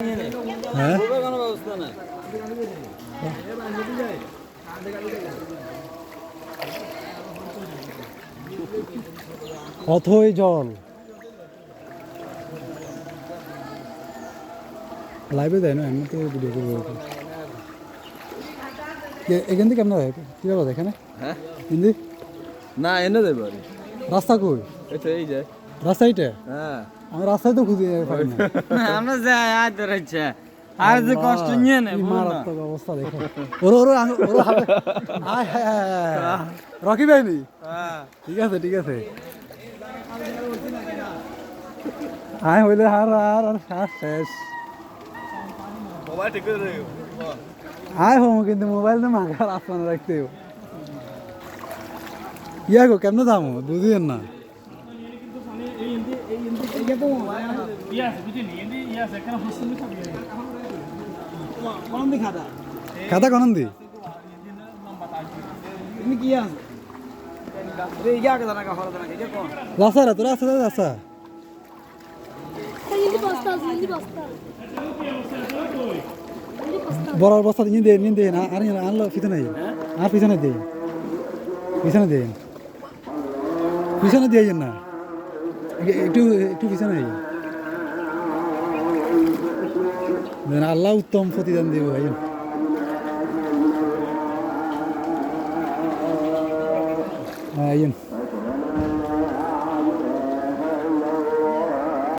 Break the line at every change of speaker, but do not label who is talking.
হ্যাঁ? অথই জল। লাইভে দেয় না এমনি তো ভিডিও করব এখান থেকে কেমন হয় কীভাবে এখানে?
হ্যাঁ।
হিন্দি?
না এনে দেবে
রাস্তা কই?
এই তো এই যে।
রাস্তা এইটা
হ্যাঁ।
আমি রাস্তায় তো খুঁজে পাই না।
আমরা যাই আয় ধরেছে আর যে কষ্ট নিয়ে নে
মারাত্মক অবস্থা দেখো। ওর ওর ওর হাতে আয় হায় হায় হায়। রকি ভাইনি? ঠিক আছে ঠিক আছে। আয় হইলে হার আর আর হার শেষ।
মোবাইল ঠিক করে
আয় হোম কিন্তু মোবাইল তো মাগার আসমানে রাখতে। ইয়া গো কেমনে দামো বুঝিয়েন না। খাতা কনন দি
কি আছে এই ইয়া কথা না হলো না এটা কোন
রাস্তা রা তোরা.
Hindi basta.
বড় বস্তা নিয়ে দে নিয়ে দে না, আর আনলো, পিছনে আর পিছনে দে পিছনে দে পিছনে দিয়ে না একটু একটু পিছনে। দেন আল্লাহ উত্তম প্রতিদান দেব ভাইয়েন আইয়েন